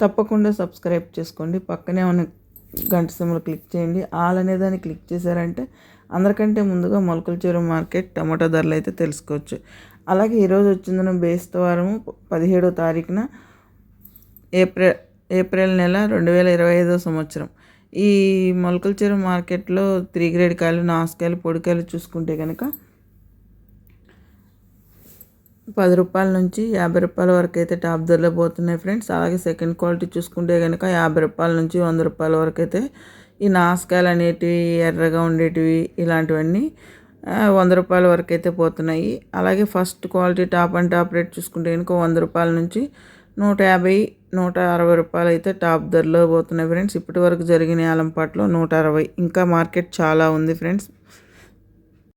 తప్పకుండా సబ్స్క్రైబ్ చేసుకోండి. పక్కనే ఉన్న గంట సింబల్ క్లిక్ చేయండి. ఆల్ అనే దాన్ని క్లిక్ చేశారంటే అందరికంటే ముందుగా మొలకల చెరువు మార్కెట్ టమాటా ధరలు అయితే తెలుసుకోవచ్చు. అలాగే ఈరోజు వచ్చిందన బేస్తవారము పదిహేడో తారీఖున ఏప్రిల్ ఏప్రిల్ నెల రెండు వేల ఇరవై ఐదో సంవత్సరం. ఈ మొలకల చెరువు మార్కెట్లో త్రీ గ్రేడ్ కాయలు నాసుకాయలు పొడికాయలు చూసుకుంటే కనుక పది రూపాయల నుంచి యాభై రూపాయల వరకు అయితే టాప్ ధరలో పోతున్నాయి ఫ్రెండ్స్. అలాగే సెకండ్ క్వాలిటీ చూసుకుంటే కనుక యాభై రూపాయల నుంచి వంద రూపాయల వరకు అయితే ఈ నాసుకాయలు అనేటివి ఎర్రగా ఉండేటివి ఇలాంటివన్నీ వంద రూపాయల వరకు అయితే పోతున్నాయి. అలాగే first quality top and top rate చూసుకుంటే కనుక వంద రూపాయల నుంచి నూట యాభై నూట అరవై రూపాయలు అయితే టాప్ ధరలో పోతున్నాయి ఫ్రెండ్స్. ఇప్పటి వరకు జరిగిన ఆలంపాట్లో నూట అరవై. ఇంకా మార్కెట్ చాలా ఉంది ఫ్రెండ్స్.